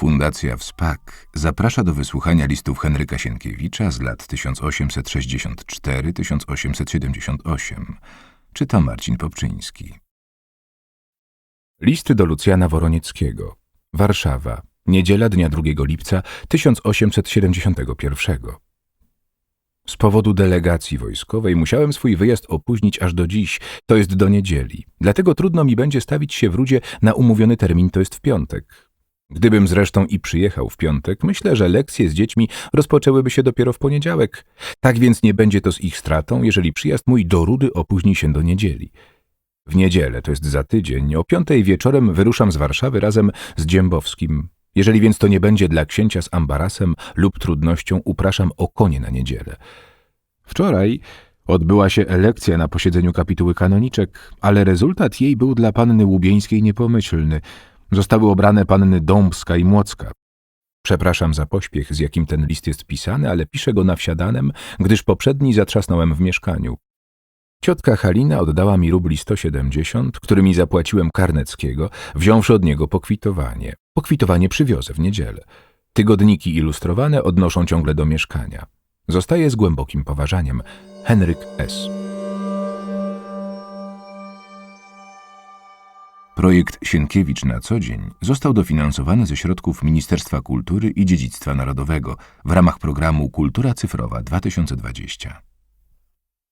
Fundacja WSPAK zaprasza do wysłuchania listów Henryka Sienkiewicza z lat 1864-1878. Czyta Marcin Popczyński. Listy do Lucjana Woronieckiego. Warszawa. Niedziela dnia 2 lipca 1871. Z powodu delegacji wojskowej musiałem swój wyjazd opóźnić aż do dziś, to jest do niedzieli. Dlatego trudno mi będzie stawić się w Rudzie na umówiony termin, to jest w piątek. Gdybym zresztą i przyjechał w piątek, myślę, że lekcje z dziećmi rozpoczęłyby się dopiero w poniedziałek. Tak więc nie będzie to z ich stratą, jeżeli przyjazd mój do Rudy opóźni się do niedzieli. W niedzielę, to jest za tydzień, o piątej wieczorem wyruszam z Warszawy razem z Dziębowskim. Jeżeli więc to nie będzie dla księcia z ambarasem lub trudnością, upraszam o konie na niedzielę. Wczoraj odbyła się elekcja na posiedzeniu kapituły kanoniczek, ale rezultat jej był dla panny Łubieńskiej niepomyślny. Zostały obrane panny Dąbska i Młocka. Przepraszam za pośpiech, z jakim ten list jest pisany, ale piszę go nawsiadanem, gdyż poprzedni zatrzasnąłem w mieszkaniu. Ciotka Halina oddała mi rubli 170, którymi zapłaciłem Karneckiego, wziąwszy od niego pokwitowanie. Pokwitowanie przywiozę w niedzielę. Tygodniki ilustrowane odnoszą ciągle do mieszkania. Zostaje z głębokim poważaniem. Henryk S. Projekt Sienkiewicz na co dzień został dofinansowany ze środków Ministerstwa Kultury i Dziedzictwa Narodowego w ramach programu Kultura Cyfrowa 2020.